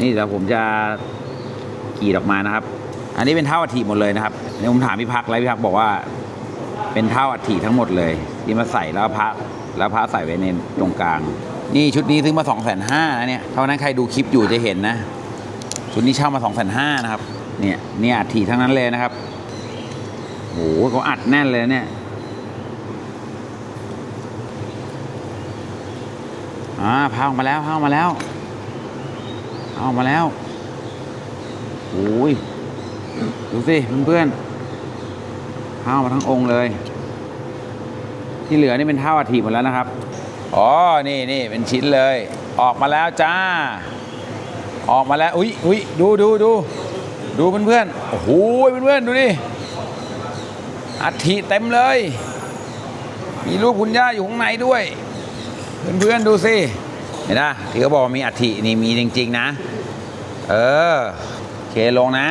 นี่เดี๋ยวผมจะกรีดออกมานะครับ อันนี้เป็นเท่าอัฐิหมดเลยนะครับเนี่ยผมถามพี่พักแล้วพี่พักบอกว่า เป็นเท่าอัฐิทั้งหมดเลยที่มาใส่แล้วพระแล้วพระใส่ไว้ในตรงกลาง นี่ชุดนี้ซื้อมา2องแสนห้านะเนี่ยเท่านั้นใครดูคลิปอยู่จะเห็นนะชุดนี้เช่ามา2องแสนห้านะครับเนี่ยเนี่ยอัฐิทั้งนั้นเลยนะครับโหเขาอัดแน่นเลยเนี่ยอ่าพาออกมาแล้วพาออกมาแล้ว พาออกมาแล้วโอ้ยดูสิเพื่อนๆพาออกมาทั้งองค์เลย ที่เหลือนี่เป็นเท่าอาทิหมดแล้วนะครับ อ๋อ นี่นี่เป็นชิ้นเลย ออกมาแล้วจ้า ออกมาแล้ว อุ้ยอุ้ยดูดูดูดูเพื่อนๆ โอ้โหเพื่อนๆ ดูดิอัฐิเต็มเลย มีรูปคุณย่าอยู่ข้างในด้วย เพื่อนๆ ดูสิ เห็นนะที่เขาบอกมีอัฐินี่มีจริง ๆ นะ เออโอเคลงนะ